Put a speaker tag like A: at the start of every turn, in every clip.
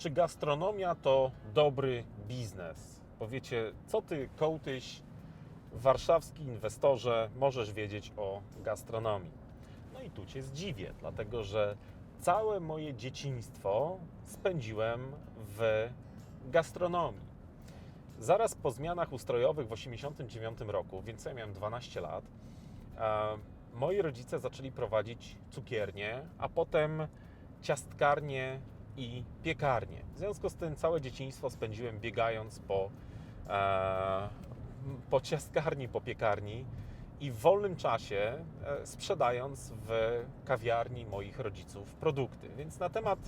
A: Czy gastronomia to dobry biznes? Powiecie, co ty, kołtyś, warszawski inwestorze, możesz wiedzieć o gastronomii? No i tu cię zdziwię, dlatego że całe moje dzieciństwo spędziłem w gastronomii. Zaraz po zmianach ustrojowych w 1989 roku, więc ja miałem 12 lat, moi rodzice zaczęli prowadzić cukiernię, a potem ciastkarnię i piekarnię. W związku z tym całe dzieciństwo spędziłem biegając po, e, po ciastkarni, po piekarni i w wolnym czasie e, sprzedając w kawiarni moich rodziców produkty. Więc na temat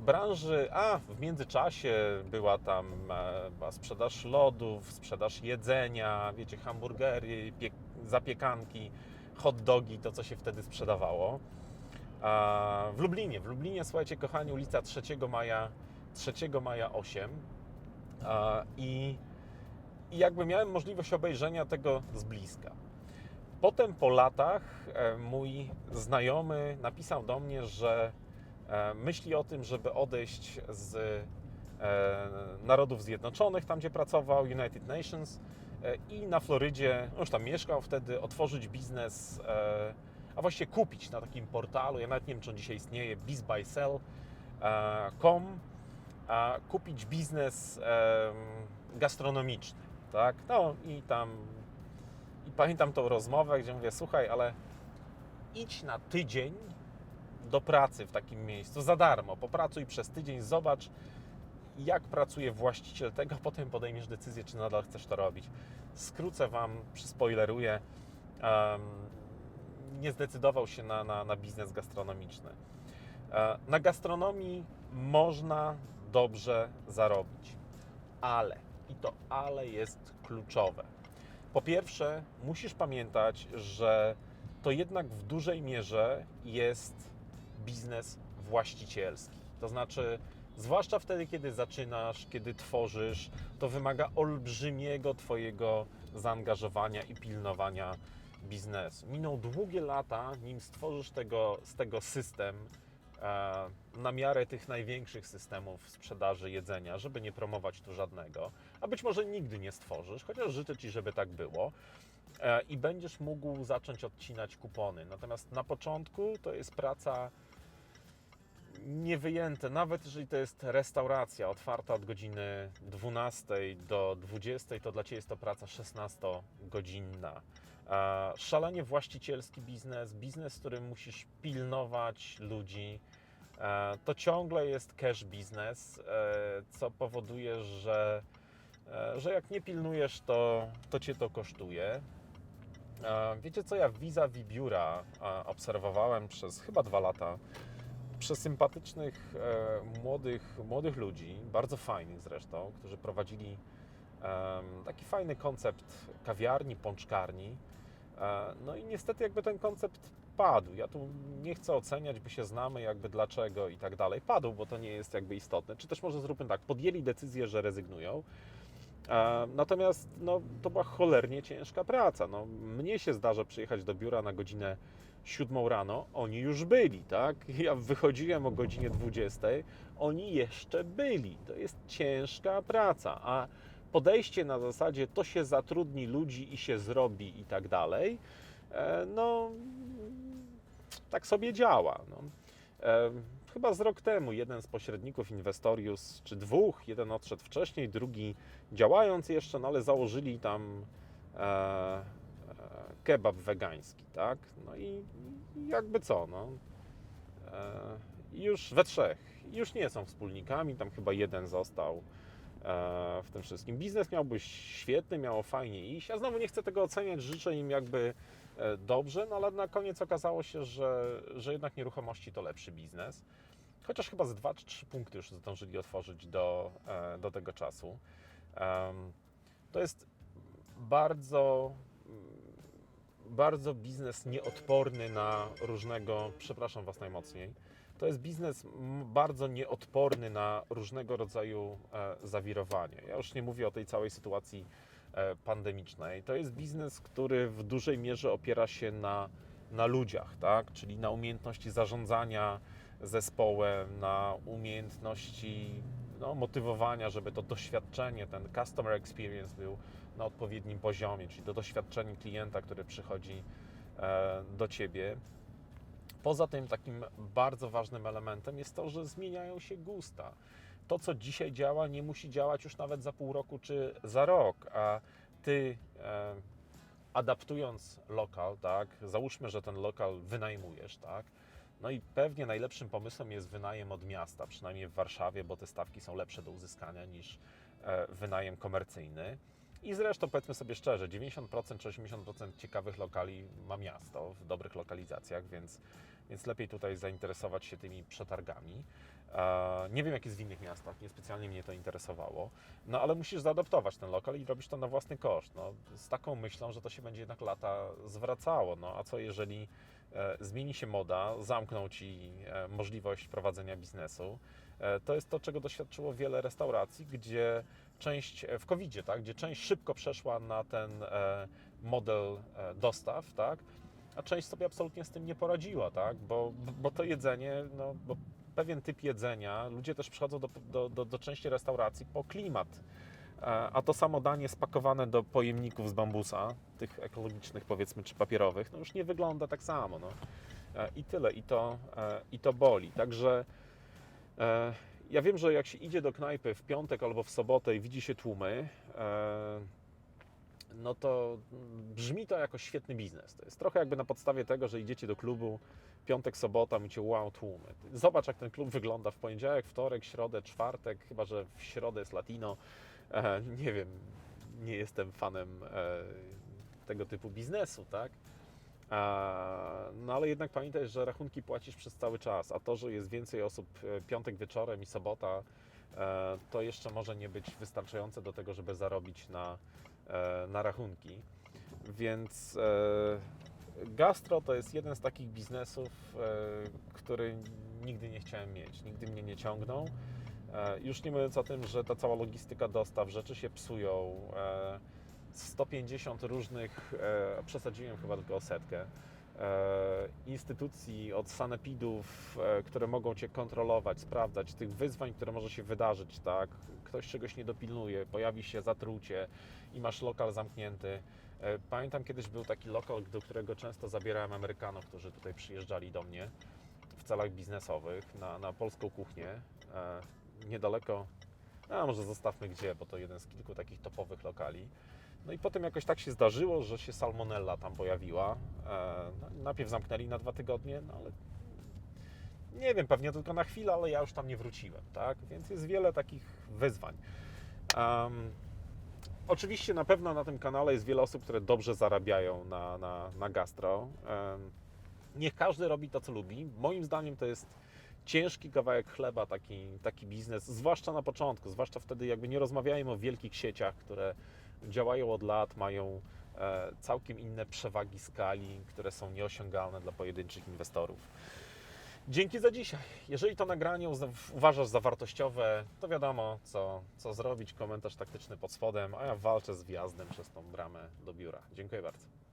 A: branży, a w międzyczasie była tam e, sprzedaż lodów, sprzedaż jedzenia, wiecie, hamburgery, pie, zapiekanki, hot dogi, to co się wtedy sprzedawało. W Lublinie, w Lublinie, słuchajcie, kochani, ulica 3 Maja, 3 Maja 8 a, i, i jakby miałem możliwość obejrzenia tego z bliska. Potem po latach e, mój znajomy napisał do mnie, że e, myśli o tym, żeby odejść z e, Narodów Zjednoczonych, tam gdzie pracował, United Nations i na Florydzie, on już tam mieszkał wtedy, otworzyć biznes, a właściwie kupić na takim portalu, ja nawet nie wiem, czy on dzisiaj istnieje, bizbysell.com, kupić biznes gastronomiczny, tak? No i tam i pamiętam tą rozmowę, gdzie mówię, słuchaj, ale idź na tydzień do pracy w takim miejscu za darmo, popracuj przez tydzień, zobacz jak pracuje właściciel tego, potem podejmiesz decyzję, czy nadal chcesz to robić. Skrócę Wam, przyspoileruję, nie zdecydował się na, na, na biznes gastronomiczny. E, Na gastronomii można dobrze zarobić, ale, i to ale jest kluczowe. Po pierwsze, musisz pamiętać, że to jednak w dużej mierze jest biznes właścicielski. To znaczy, zwłaszcza wtedy, kiedy zaczynasz, kiedy tworzysz, to wymaga olbrzymiego Twojego zaangażowania i pilnowania biznesu. Miną długie lata, nim stworzysz tego, z tego system e, na miarę tych największych systemów sprzedaży jedzenia, żeby nie promować tu żadnego, a być może nigdy nie stworzysz, chociaż życzę Ci, żeby tak było. E, I będziesz mógł zacząć odcinać kupony. Natomiast na początku to jest praca niewyjęte, nawet jeżeli to jest restauracja otwarta od godziny 12 do 20, to dla Ciebie jest to praca 16-godzinna. Szalenie właścicielski biznes, biznes, w którym musisz pilnować ludzi. To ciągle jest cash biznes, e, co powoduje, że, e, że jak nie pilnujesz, to, to Cię to kosztuje. Wiecie co, ja vis-a-vis biura obserwowałem przez chyba dwa lata przesympatycznych e, młodych, młodych ludzi, bardzo fajnych zresztą, którzy prowadzili taki fajny koncept kawiarni, pączkarni. E, no i niestety jakby ten koncept padł. Ja tu nie chcę oceniać, by się znamy jakby dlaczego i tak dalej. Padł, bo to nie jest jakby istotne. Czy też może zróbmy tak, podjęli decyzję, że rezygnują. E, Natomiast no, to była cholernie ciężka praca. No, mnie się zdarza przyjechać do biura na godzinę 7 rano, oni już byli, tak? Ja wychodziłem o godzinie 20, oni jeszcze byli. To jest ciężka praca, a podejście na zasadzie to się zatrudni ludzi i się zrobi i tak dalej, e, no tak sobie działa. No. E, Chyba z rok temu jeden z pośredników Investorius, czy dwóch, jeden odszedł wcześniej, drugi działając jeszcze, no ale założyli tam e, kebab wegański, tak? No i, jakby co, no. Już we trzech. Już nie są wspólnikami, tam chyba jeden został w tym wszystkim. Biznes miałby świetny, miało fajnie iść. Ja znowu nie chcę tego oceniać, życzę im jakby e, dobrze, no ale na koniec okazało się, że, że jednak nieruchomości to lepszy biznes. Chociaż chyba z dwa czy trzy punkty już zdążyli otworzyć do, e, do tego czasu. To jest bardzo, bardzo biznes nieodporny na różnego, przepraszam Was najmocniej, to jest biznes bardzo nieodporny na różnego rodzaju e, zawirowania. Ja już nie mówię o tej całej sytuacji e, pandemicznej. To jest biznes, który w dużej mierze opiera się na, na ludziach, tak? czyli na umiejętności zarządzania zespołem, na umiejętności no, motywowania, żeby to doświadczenie, ten customer experience był na odpowiednim poziomie, czyli to doświadczenie klienta, który przychodzi e, do ciebie. Poza tym, takim bardzo ważnym elementem jest to, że zmieniają się gusta. To, co dzisiaj działa, nie musi działać już nawet za pół roku czy za rok, a ty e, adaptując lokal, tak, załóżmy, że ten lokal wynajmujesz, tak, no i pewnie najlepszym pomysłem jest wynajem od miasta, przynajmniej w Warszawie, bo te stawki są lepsze do uzyskania niż e, wynajem komercyjny. I zresztą powiedzmy sobie szczerze, 90% czy 80% ciekawych lokali ma miasto w dobrych lokalizacjach, więc, więc lepiej tutaj zainteresować się tymi przetargami. E, Nie wiem, jak jest w innych miastach, niespecjalnie mnie to interesowało, no ale musisz zaadaptować ten lokal i robisz to na własny koszt. No, z taką myślą, że to się będzie jednak lata zwracało. No a co jeżeli e, zmieni się moda, zamkną ci e, możliwość prowadzenia biznesu? To jest to, czego doświadczyło wiele restauracji, gdzie część w covid tak, gdzie część szybko przeszła na ten model dostaw, tak, a część sobie absolutnie z tym nie poradziła, tak, bo, bo to jedzenie, no, bo pewien typ jedzenia, ludzie też przychodzą do, do, do, do części restauracji po klimat. E, A to samo danie spakowane do pojemników z bambusa, tych ekologicznych powiedzmy, czy papierowych, no już nie wygląda tak samo. No. E, I tyle, i to, e, i to boli. Także ja wiem, że jak się idzie do knajpy w piątek albo w sobotę i widzi się tłumy, no to brzmi to jako świetny biznes. To jest trochę jakby na podstawie tego, że idziecie do klubu piątek, sobota, mówicie wow, tłumy. Zobacz, jak ten klub wygląda w poniedziałek, wtorek, środę, czwartek, chyba że w środę jest latino. E, nie wiem, nie jestem fanem e, tego typu biznesu, tak? A, No ale jednak pamiętaj, że rachunki płacisz przez cały czas, a to, że jest więcej osób e, piątek wieczorem i sobota, e, to jeszcze może nie być wystarczające do tego, żeby zarobić na, e, na rachunki. Więc e, gastro to jest jeden z takich biznesów, e, który nigdy nie chciałem mieć, nigdy mnie nie ciągnął. E, Już nie mówiąc o tym, że ta cała logistyka dostaw, rzeczy się psują. e, 150 różnych, e, przesadziłem chyba tylko o setkę, e, instytucji od sanepidów, e, które mogą Cię kontrolować, sprawdzać, tych wyzwań, które może się wydarzyć, tak? Ktoś czegoś nie dopilnuje, pojawi się zatrucie i masz lokal zamknięty. E, Pamiętam kiedyś był taki lokal, do którego często zabierałem Amerykanów, którzy tutaj przyjeżdżali do mnie w celach biznesowych na, na polską kuchnię. E, Niedaleko, a może zostawmy gdzie, bo to jeden z kilku takich topowych lokali. No i potem jakoś tak się zdarzyło, że się salmonella tam pojawiła. E, najpierw zamknęli na dwa tygodnie, no ale nie wiem, pewnie tylko na chwilę, ale ja już tam nie wróciłem, tak? Więc jest wiele takich wyzwań. Em, oczywiście na pewno na tym kanale jest wiele osób, które dobrze zarabiają na, na, na gastro. Em, niech każdy robi to, co lubi. Moim zdaniem to jest ciężki kawałek chleba taki, taki biznes, zwłaszcza na początku, zwłaszcza wtedy jakby nie rozmawiajmy o wielkich sieciach, które działają od lat, mają e, całkiem inne przewagi skali, które są nieosiągalne dla pojedynczych inwestorów. Dzięki za dzisiaj. Jeżeli to nagranie uważasz za wartościowe, to wiadomo, co, co zrobić. Komentarz taktyczny pod spodem, a ja walczę z wjazdem przez tą bramę do biura. Dziękuję bardzo.